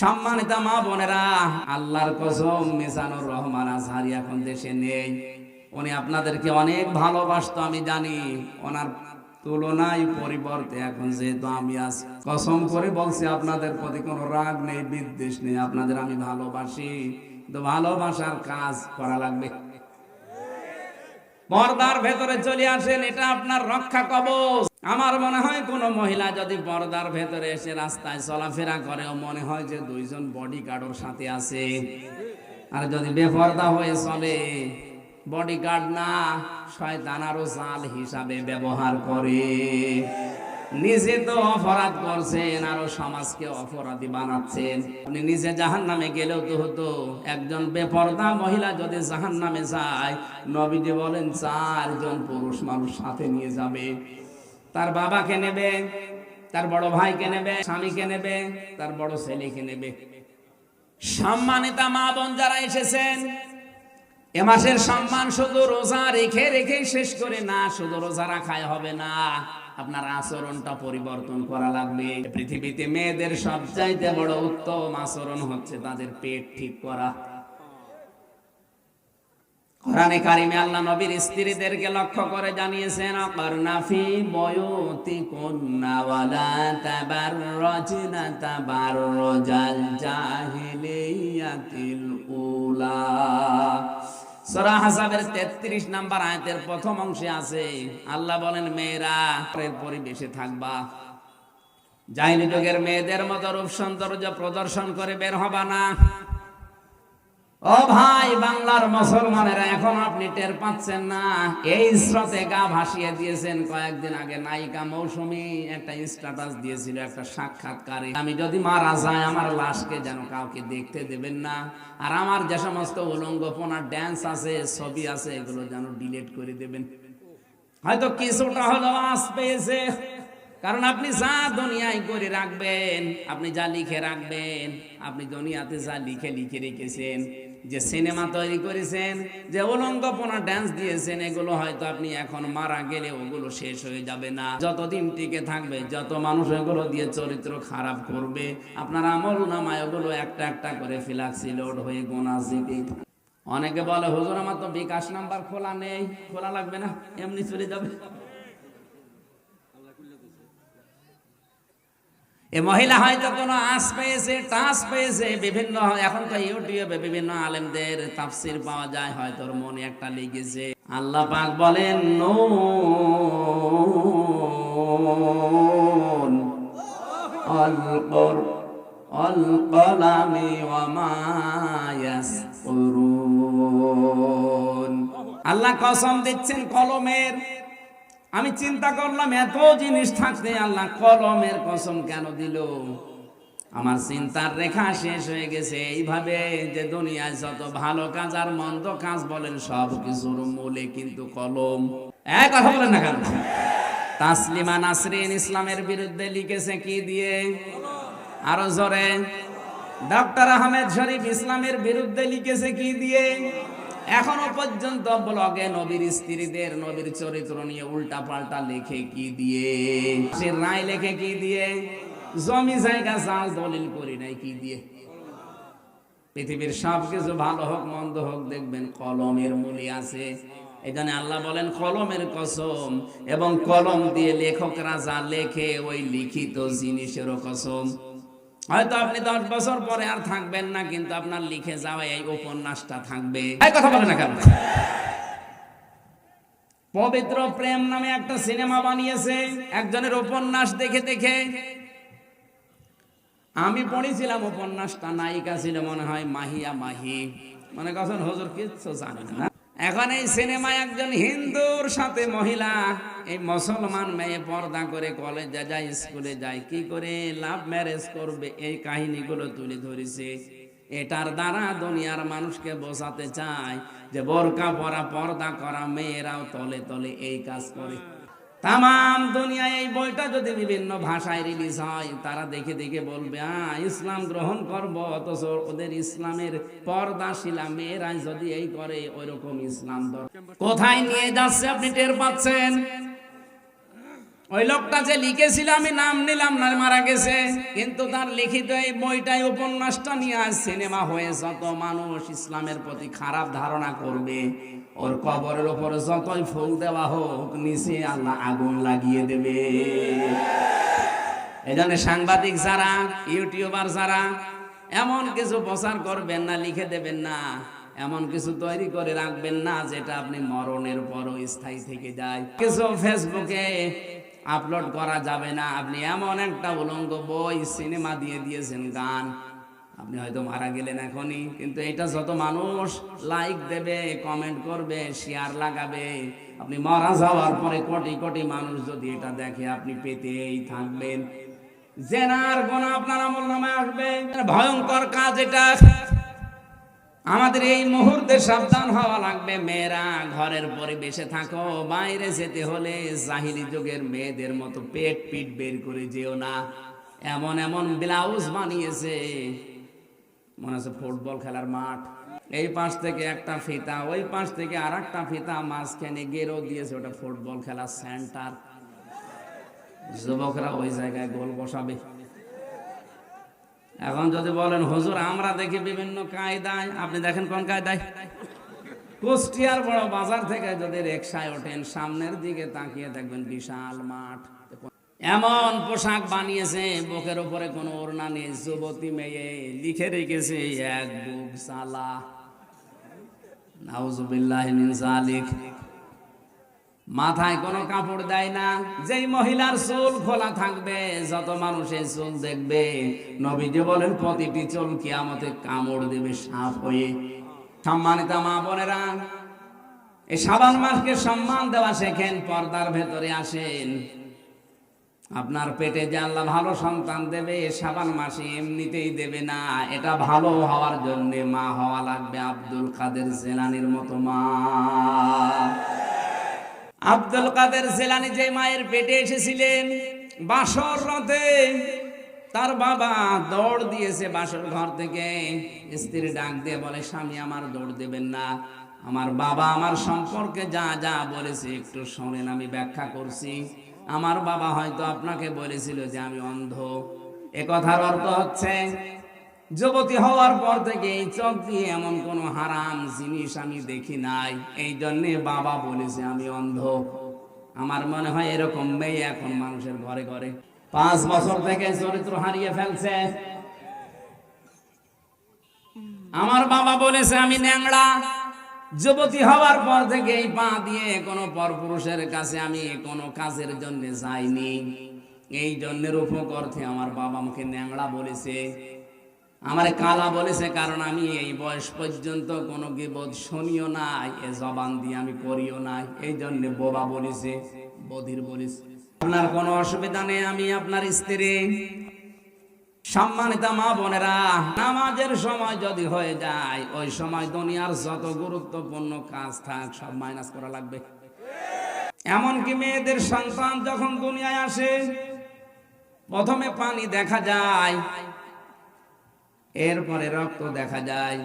সম্মানিত মা বোনেরা, আল্লাহর কসম মিজানুর রহমান আজহারি এখন দেশে নেই। উনি আপনাদেরকে অনেক ভালোবাসতো, আমি জানি। ওনার তুলনায় পরিবর্তে এখন যেহেতু আমি আজ কসম করে বলছি, আপনাদের প্রতি কোনো রাগ নেই, বিদ্বেষ নেই। আপনাদের আমি ভালোবাসি। তো ভালোবাসার কাজ করা লাগবে। পর্দার ভেতরে চলে আসেন, এটা আপনার রক্ষা কবচ। আমার মনে হয় কোন মহিলা যদি পর্দার ভেতরে এসে রাস্তায় চলাফেরা করে মনে হয় যে দুইজন বডি গার্ডের সাথে আছে। আর যদি বেপর্দা হয়ে চলে বডি গার্ড না, শয়তান আরও জাল হিসাবে ব্যবহার করে। নিজে তো অপরাধ করছেন আরও সমাজকে অপরাধী বানাচ্ছেন। আপনি নিজে জাহান নামে গেলেও তো হতো। একজন বেপর্দা মহিলা যদি জাহান নামে যায়, নবীজি বলেন, চারজন পুরুষ মানুষ সাথে নিয়ে যাবে। তার বাবাকে নেবে, তার বড় ভাইকে নেবে, স্বামীকে নেবে, তার বড় ছেলেকে নেবে। সম্মানিতা মা বোন যারা এসেছেন, এ মাসের সম্মান শুধু রোজা রেখে রেখে শেষ করে না, শুধু রোজা রাখায় হবে না। আপনার আচরণটা পরিবর্তন করা লাগবে। পৃথিবীতে মেয়েদের সবচাইতে বড় উত্তম আচরণ হচ্ছে তাদের পেট ঠিক করা। আল্লাহ নবীর স্ত্রীদেরকে লক্ষ্য করে জানিয়েছেন জাহিলিয়াতিল উলা। 33 নাম্বার আয়াতের প্রথম অংশে আছে, আল্লাহ বলেন, মেয়েরা পরিবেশে থাকবা। জাহিনী যুগের মেয়েদের মতো রূপ সৌন্দর্য প্রদর্শন করে বের হবা না। ও ভাই, বাংলার মুসলমানেরা, এখন আপনি টের পাচ্ছেন না। এই স্রোতে গা ভাসিয়ে দিয়েছেন কয়েকদিন আগে। নায়িকা মৌসুমী একটা স্ট্যাটাস দিয়েছিল, একটা সাক্ষাৎকারে। আমি যদি মারা যায় আমার লাশকে যেন কাউকে দেখতে দেবেন না। আর আমার যে সমস্ত উলঙ্গপনার ড্যান্স আছে, ছবি আছে, এগুলো যেন ডিলিট করে দেবেন। হয়তো কিছুটা হলো আস পেয়েছে। কারণ আপনি যা দুনিয়ায় করে রাখবেন, আপনি যা লিখে রাখবেন, আপনি দুনিয়াতে যা লিখে লিখে রেখেছেন যে সিনেমা তৈরি করেছেন, যে উলঙ্গপনা ড্যান্স দিয়েছেন, এগুলো হয়তো আপনি এখন মারা গেলে ওগুলো শেষ হয়ে যাবে না। যতদিন টিকে থাকবে, যত মানুষ এগুলো দিয়ে চরিত্র খারাপ করবে, আপনার আমল নামায় ওগুলো একটা একটা করে ফিলাক্সি লোড হয়ে গোনা জিপে অনেকে বলে, হুজুর, আমার তো বিকাশ নাম্বার খোলা নেই। খোলা লাগবে না? এমনি চলে যাবে। এ মহিলা হয়তো কোনো আশ পেয়েছে টাচ পেয়েছে, বিভিন্ন এখন তো ইউটিউবে বিভিন্ন আলেমদের তাফসির পাওয়া যায়, হয়তো ওর মনে একটা লেগেছে। আল্লাহ পাক বলেন কর অল কলামি ওয়ামা ইয়াসকুরুন। আল্লাহ কসম দিচ্ছেন কলমের আমি চিন্তা করলাম, এত জিনিস থাকতে আল্লাহ কলমের কসম কেন দিল? আমার চিন্তার রেখা শেষ হয়ে গেছে। এইভাবে যে দুনিয়ায় যত ভালো কাজ আর মন্দ কাজ বলেন, সব কিছুর মূলে কিন্তু কলম। এক কথা বলেন না কেন? তাসলিমা নাসরিন ইসলামের বিরুদ্ধে লিখেছে কি দিয়ে? আরও জোরে। ডক্টর আহমেদ শরীফ ইসলামের বিরুদ্ধে লিখেছে কি দিয়ে? এখনও পর্যন্ত ব্লগে নবীর স্ত্রীদের নবীর চরিত্র নিয়ে উল্টা পাল্টা লেখে কি দিয়ে? সে রায় লেখে কি দিয়ে? জমি, জায়গা, জাল দলিল করি নাই কি দিয়ে? পৃথিবীর সব ভালো হোক, মন্দ হোক, দেখবেন কলমের মূলি আছে। এই আল্লাহ বলেন, কলমের কসম এবং কলম দিয়ে লেখকরা যা লেখে ওই লিখিত জিনিসেরও কসম। হয়তো আপনি দশ বছর পরে আর থাকবেন না, কিন্তু আপনার লিখে যাওয়া এই উপন্যাসটা থাকবে। কথা বলে না কেন? পবিত্র প্রেম নামে একটা সিনেমা বানিয়েছে, একজনের উপন্যাস দেখে দেখে। আমি পড়েছিলাম উপন্যাসটা, নায়িকা ছিল মনে হয় মাহিয়া মাহি। মনে কখন হজুর কিচ্ছু জানে না। এখন এই সিনেমায় একজন হিন্দুর সাথে মহিলা, এই মুসলমান মেয়ে পর্দা করে কলেজে যায়, স্কুলে যায়, কি করে লাভ ম্যারেজ করবে? এই কাহিনীগুলো তুলে ধরেছে। এটার দ্বারা দুনিয়ার মানুষকে বোঝাতে চায় যে বোরকা পরা, পর্দা করা মেয়েরাও তলে তলে এই কাজ করে। তাম দুনিয়ায় এই বইটা যদি বিভিন্ন ভাষায় রিলিজ হয়, তারা দেখে দেখে বলবে, আ, ইসলাম গ্রহণ করব, অথচ ওদের ইসলামের পর্দাশিলা মেয়েরাই যদি এই করে ওই রকম ইসলাম কোথায় নিয়ে যাচ্ছে আপনি টের পাচ্ছেন? ওই লোকটা যে লিখেছিল, আমি নাম নিলাম না, মারা গেছে। কিন্তু তার লিখিত এই বইটাই উপন্যাসটা নিয়ে আজ সিনেমা হয়ে যত মানুষ ইসলামের প্রতি খারাপ ধারণা করবে, ওর কবরের উপরে যতই ফুল দেওয়া হোক, নিচে আল্লাহ আগুন লাগিয়ে দেবে। এই জন্য সাংবাদিক যারা, ইউটিউবার যারা, এমন কিছু প্রচার করবেন না, লিখে দেবেন না। এমন কিছু তৈরি করে রাখবেন না যেটা আপনি মরণের পরও স্থায়ী থেকে যায়। কিছু ফেসবুকে আপলোড করা যাবে না। আপনি এমন একটা উলঙ্গ বই, সিনেমা দিয়ে দিয়েছেন গান। আপনি হয়তো মারা গেলেন এখনই, কিন্তু এটা যত মানুষ লাইক দেবে, কমেন্ট করবে, শেয়ার লাগাবে, আপনি মারা যাওয়ার পরে কোটি কোটি মানুষ যদি এটা দেখে, আপনি পেতেই থাকবেন। জেনার কোন আপনার আমল নামে আসবে। ভয়ঙ্কর কাজ এটা। আমাদের এই মুহূর্তে সাবধান হওয়া লাগবে। মেয়েরা, ঘরের পরিবেশে থাকো। বাইরে যেতে হলে জাহিলি যুগের মেয়েদের মতো পেট পিট বের করে যেও না। এমন এমন ব্লাউজ বানিয়েছে। মনে হচ্ছে ফুটবল খেলার মাঠ। এই পাশ থেকে একটা ফিতা, ওই পাশ থেকে আর একটা ফিতা, মাঝখানে গেরো দিয়েছে ওটা ফুটবল খেলার সেন্টার। যুবকরা ওই জায়গায় গোল বসাবে। এখন যদি বলেন, হুজুর, আমরা দেখি বিভিন্ন কায়দায় আপনি দেখেন কোন কায়দায়? কুষ্টিয়ার বড় বাজার থেকে যদি রিক্সায় ওঠেন, সামনের দিকে তাকিয়ে দেখবেন বিশাল মাঠ। এমন পোশাক বানিয়েছে, বুকের উপরে কোনো ওড়না নেই, যুবতী মেয়ে লিখে রেখেছে, এক বুক সালা নাউজুবিল্লাহ মিন জালিক মাথায় কোনো কাপড় দেয় না। যেই মহিলার চুল খোলা থাকবে, যত মানুষের চুল দেখবে, নবীজি বলেন, প্রতিটি চুল কিয়ামতে কামড় দেবে সাপ হয়ে। সম্মানিত মা বোনেরা, এই সাবান মাসকে সম্মান দেওয়া শেখেন, পর্দার ভেতরে আসেন। আপনার পেটে যে আল্লাহ ভালো সন্তান দেবে, সাবান মাসে এমনিতেই দেবে না। এটা ভালো হওয়ার জন্য মা হওয়া লাগবে আব্দুল কাদের জেলানির মতো মা। আব্দুল কাদের জেলানি যে মায়ের পেটে এসেছিলেন, বাসর রথে তার বাবা দৌড় দিয়েছে বাসর ঘর থেকে। স্ত্রী ডাক দিয়ে বলে, স্বামী, আমার দৌড় দেবেন না। আমার বাবা আমার সম্পর্কে যা যা বলেছে একটু শোনেন, আমি ব্যাখ্যা করছি। আমার বাবা হয়তো আপনাকে বলেছিল যে আমি অন্ধ। এ কথার অর্থ হচ্ছে যুবতী হওয়ার পর থেকে এই চোখ দিয়ে এমন কোন হারাম জিনিস আমি দেখি নাই। এই জন্যে বাবা বলেছে, আমি অন্ধ। আমার মনে হয় এরকম মেয়ে এখন মানুষের ঘরে ঘরে পাঁচ বছর থেকে চরিত্র হারিয়ে ফেলছে। আমার বাবা বলেছে, আমি ন্যাংড়া। যুবতী হওয়ার পর থেকে এই পা দিয়ে কোনো পরপুরুষের কাছে আমি কোনো কাজের জন্য যাইনি। এই জন্যের উপকর্থে আমার বাবা আমাকে ন্যাংড়া বলেছে। আমার কালা বলেছে, কারণ আমি এই বয়স পর্যন্ত কোনো গিবোধ শুনিও নাই, এ জবান দিয়ে আমি করিও নাই, এই জন্য বোবা বলেছে, বধির বলেছে। আপনার কোনো অসুবিধা নেই, আমি আপনার স্ত্রী। সম্মানিত মা বোনেরা, নামাজের সময় যদি হয়ে যায়, ওই সময় দুনিয়ার যত গুরুত্বপূর্ণ কাজ থাক, সব মাইনাস করা লাগবে। এমনকি মেয়েদের সন্তান যখন দুনিয়ায় আসে, প্রথমে পানি দেখা যায় এরপরে রক্ত দেখা যায়।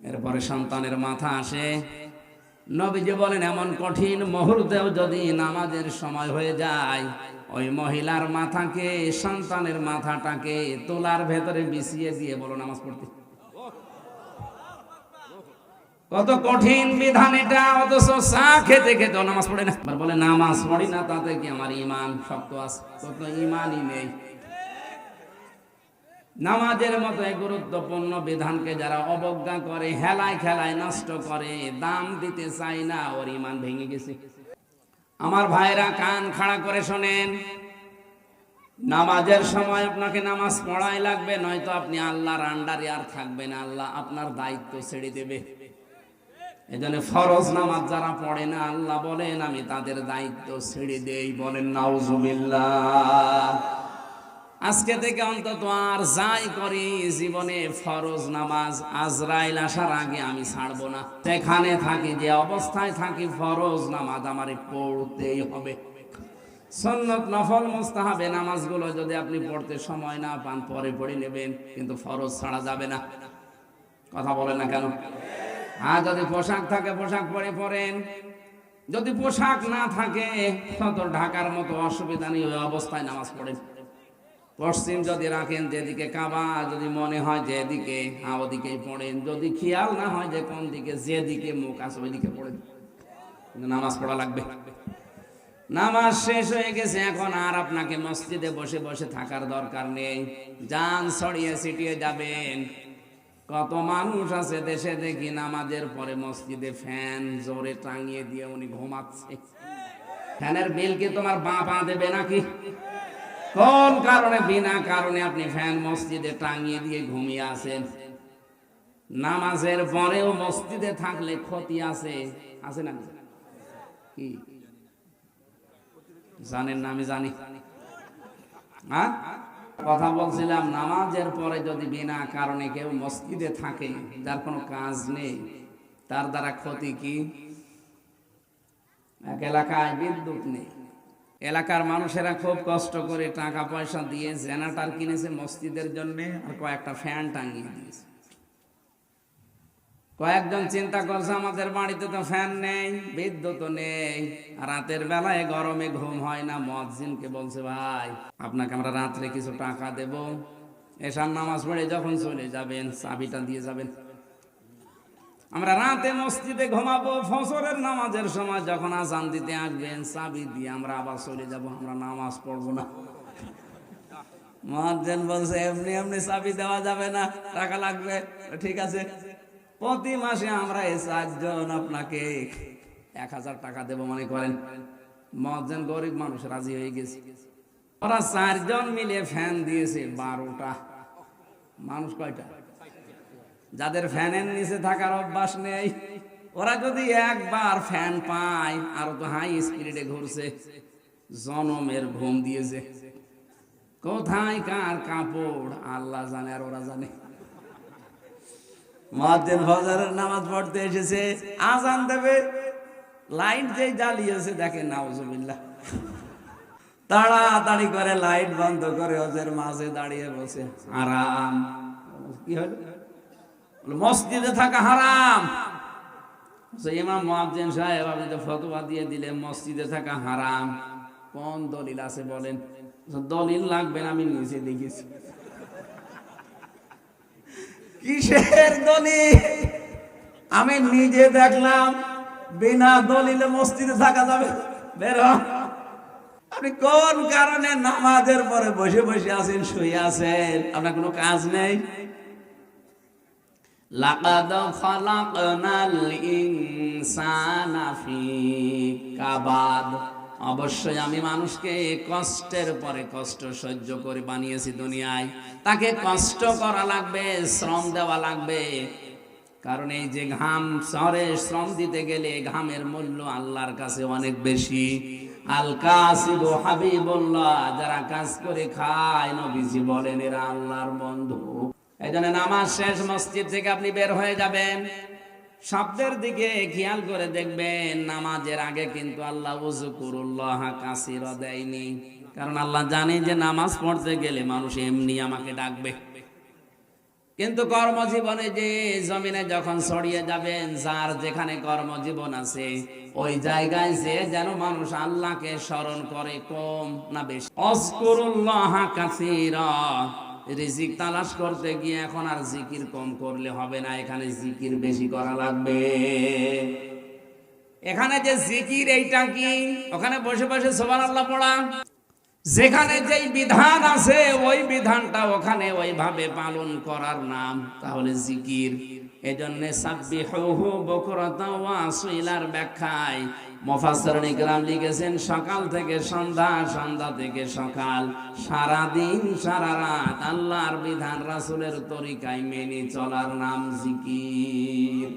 এরপরে সন্তানের মাথা আসে। নবীজি বলেন, এমন কঠিন মুহূর্তেও যদি নামাজের সময় হয়ে যায়, ওই মহিলার মাথাকে, সন্তানের মাথাটাকে তোলার ভেতরে বিছিয়ে দিয়ে বলো নামাজ পড়তে। কত কঠিন বিধান এটা, অথচ চা খেতে খেতে নামাজ পড়ে না। বলে, নামাজ পড়ি না, তাতে কি আমার ইমান শক্ত আছে? কত ইমানই নেই। নামাজের মতো এই গুরুত্বপূর্ণ বিধানকে যারা অবজ্ঞা করে, হেলায় খেলায় নষ্ট করে, দাম দিতে চায় না, ওর ইমান ভেঙে গেছে। আমার ভাইরা কান খাড়া করে শোনেন, নামাজের সময় আপনাকে নামাজ পড়াই লাগবে, নয়তো আপনি আল্লাহর আন্ডারে আর থাকবেন আল্লাহ আপনার দায়িত্ব ছেড়ে দেবে। এজন্য ফরজ নামাজ যারা পড়ে না, আল্লাহ বলেন, আমি তাদের দায়িত্ব ছেড়ে দেই। বলেন, নাউজুবিল্লাহ। আজকে থেকে অন্তত আর যাই করি, জীবনে ফরজ নামাজ, আজরাইল আসার আগে আমি ছাড়বো না। সেখানে থাকি, যে অবস্থায় থাকি, ফরজ নামাজ আমারে পড়তেই হবে। সন্নত, নফল, মুস্তাহাবে নামাজগুলো যদি আপনি পড়তে সময় না পান, পরে পড়ে নেবেন, কিন্তু ফরজ ছাড়া যাবে না। কথা বলেন না কেন? আর যদি পোশাক থাকে, পোশাক পরে পরেন। যদি পোশাক না থাকে তত ঢাকার মতো অসুবিধা নেই, ওই অবস্থায় নামাজ পড়েন। পশ্চিম যদি রাখেন যেদিকে কাবা, যদি মনে হয় যেদিকে হ্যাঁ ওদিকেই পড়েন। যদি খেয়াল না হয় যে কোন দিকে, যেদিকে মুখ আছে ওইদিকে পড়েন। নামাজ পড়া লাগবে। নামাজ শেষ হয়ে গেছে, এখন আর আপনাকে মসজিদে বসে বসে থাকার দরকার নেই। যান ছড়িয়ে ছিটিয়ে যাবেন। কত মানুষ আছে দেশে দেখি নামাজের পরে মসজিদে ফ্যান জোরে টাঙিয়ে দিয়ে উনি ঘুমাচ্ছে। ফ্যানের বিল কি তোমার বাঁ দেবে নাকি? কোন কারণে? বিনা কারণে আপনি ফ্যান মসজিদে টাঙিয়ে দিয়ে ঘুমিয়ে আছেন। নামাজের পরেও মসজিদে থাকলে ক্ষতি আছে। আছে না কি? জানেন না, আমি জানি। হ্যাঁ? কথা বলছিলাম, নামাজের পরে যদি বিনা কারণে কেউ মসজিদে থাকে যার কোনো কাজ নেই। তার দ্বারা ক্ষতি কি? এক এলাকায় বিদ্যুৎ নেই। এলাকার মানুষেরা খুব কষ্ট করে টাকা পয়সা দিয়ে জেনারেটর কিনেছে মসজিদের জন্য আর কয়েকটা ফ্যান টাঙিয়ে দিয়েছে। কয়েকজন চিন্তা করছে, আমাদের বাড়িতে তো ফ্যান নেই, বিদ্যুৎ নেই, রাতের বেলায় গরমে ঘুম হয় না। মসজিদকে বলছে, ভাই, আপনাকে আমরা রাত্রে কিছু টাকা দেব। এসার নামাজ পড়ে যখন চলে যাবেন, চাবিটা দিয়ে যাবেন। আমরা রাতে মসজিদে ঘুমাবো ফসরের নামাজের সময় যখন আজান দিতে আসবেন, চাবি দিয়ে আমরা আবার চলে যাব, আমরা নামাজ পড়ব না। মহাজন বলছে, এমনি এমনি চাবি দেওয়া যাবে না, টাকা লাগবে? ঠিক আছে। প্রতি মাসে আমরা এই চারজন আপনাকে এক হাজার টাকা দেব, মনে করেন। মহাজন গরিব মানুষ, রাজি হয়ে গেছে। ওরা চারজন মিলে ফ্যান দিয়েছে বারোটা। মানুষ কয়টা? যাদের ফ্যানের নিচে থাকার অভ্যাস নেই, ওরা যদি একবার ফ্যান পায়, আর তো হাই স্পিডে ঘুরছে। জনমের ঘুম দিয়েছে। কোথায় কার কাপড়? আল্লাহ জানে আর ওরা জানে। মহাদ্দিন ফজরের নামাজ পড়তে এসেছে, আজান দেবে। লাইট জ্বালিয়েছে, দেখে নাউজুবিল্লাহ। তাড়াতাড়ি করে লাইট বন্ধ করে ওদের মাঝে দাঁড়িয়ে বসে। আরাম। কি হলো? মসজিদে থাকা হারাম। আমি নিজে আমি নিজে দেখলাম, বিনা দলিলে মসজিদে থাকা যাবে বের। আপনি কোন কারণে নামাজের পরে বসে বসে আছেন, শুয়ে আছেন? আপনার কোনো কাজ নেই? লাকাদ খালাকনাল ইনসানা ফি কাবাদ অবশ্যই আমি মানুষকে কষ্টের পরে কষ্ট সহ্য করে বানিয়েছি দুনিয়ায়। তাকে কষ্ট করা লাগবে, শ্রম দেওয়া লাগবে। কারণ এই যে ঘাম, শহরে শ্রম দিতে গেলে ঘামের মূল্য আল্লাহর কাছে অনেক বেশি। আল কাসিবু হাবিবুল্লাহ, যারা কাজ করে খায়, নবীজি বলেন, এরা আল্লাহর বন্ধু। এই জন্য নামাজ শেষ, মসজিদ থেকে আপনি বের হয়ে যাবেন। শব্দের দিকে খেয়াল করে দেখবেন, নামাজের আগে কিন্তু আল্লাহ উজুকুরুল্লাহ কাসির দেয়নি। কারণ আল্লাহ জানে যে নামাজ পড়তে গেলে মানুষ এমনি আমাকে ডাকবে। কিন্তু কর্মজীবনে যে জমিনে যখন ছড়িয়ে যাবেন, যার যেখানে কর্মজীবন আছে, ওই জায়গায় যে যেন মানুষ আল্লাহকে স্মরণ করে কম না বেশি। অস্করুল্লাহ কাসিরা। রিজিক তালাশ করতে গিয়ে এখন আর জিকির কম করলে হবে না, এখানে জিকির বেশি করা লাগবে। এখানে যে জিকির, এইটা কি? ওখানে বসে বসে সোবান আল্লাহ পড়া। যেখানে যেই বিধান আছে, ওই বিধানটা ওখানে ওইভাবে পালন করার নাম, তাহলে জিকির। এজন্য সাব্বিহুহু বকরাতা ওয়া আসিলার ব্যাখ্যায় মুফাসসিরিন ইকরাম লিখেছেন, সকাল থেকে সন্ধ্যা সন্ধ্যা থেকে সকাল। সারা দিন সারা রাত আল্লাহর বিধান, রাসুলের তরিকায় মেনে চলার নাম জিকির।